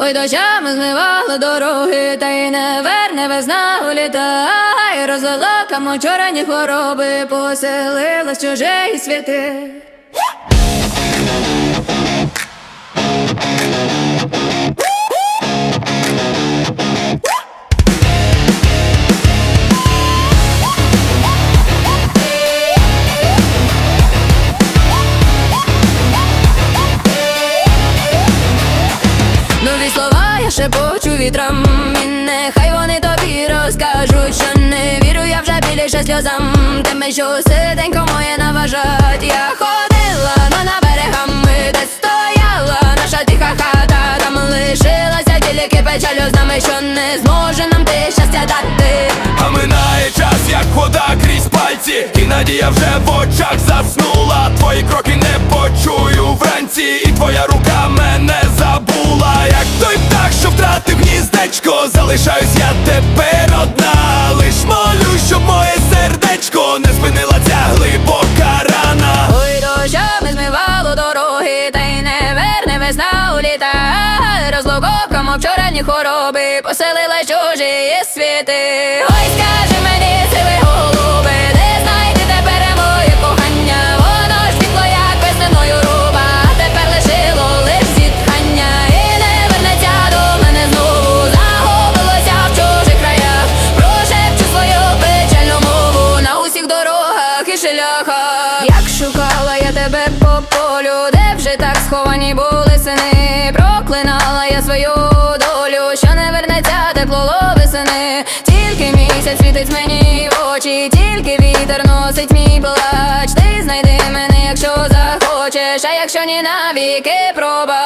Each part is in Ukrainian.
Ой, дощами змивали дороги, та й не верне весна улітає, розлила кому чорні хвороби, поселилась чужі світи. Шепочу вітрам І нехай вони тобі розкажуть, що не вірю я вже більше сльозам. Тими, що сиденько моє наважать. Я ходила но на берегами, де стояла. Наша тиха хата Там лишилася тільки печалю з нами, що не зможе нам ти щастя дати. А минає час, як вода крізь пальці, і надія вже в очах заснула. Твої кроки не залишаюсь я тепер одна. Лиш молю, щоб моє сердечко не спинила ця глибока рана. Ой, дощами змивало дороги, та й не верне весна уліта Розлуком вчорані хвороби, поселила чужі світи Ой, скажи мені, шляхах Як шукала я тебе по полю, де вже так сховані були сини. Проклинала я свою долю, що не вернеться тепло весени Тільки місяць світить мені в очі, тільки вітер носить мій плач. Ти знайди мене, якщо захочеш, а якщо ні навіки пробач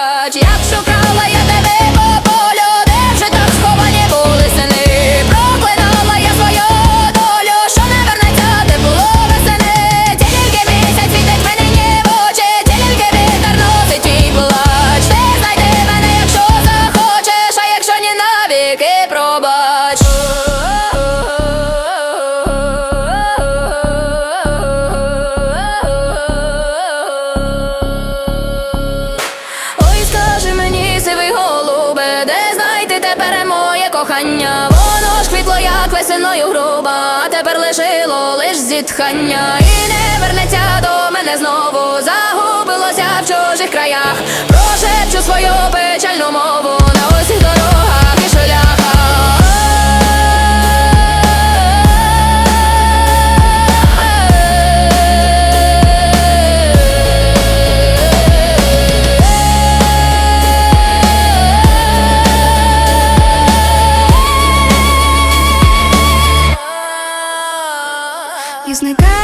кохання? Воно ж квітло, як весеною груба, а тепер лишило лиш зітхання І не вернеться до мене знову, загубилося в чужих краях. Прошепчу свою печальну мову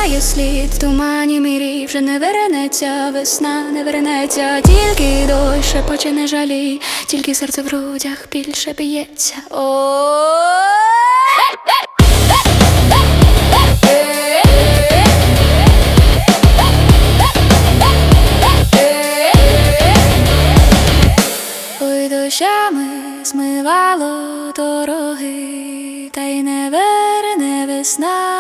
Тає слід в тумані мірі, вже не вернеться, весна не вернеться, тільки дощ поче не жалі, тільки серце в грудях більше б'ється. Ой, дощами змивало дороги, та й не верне весна.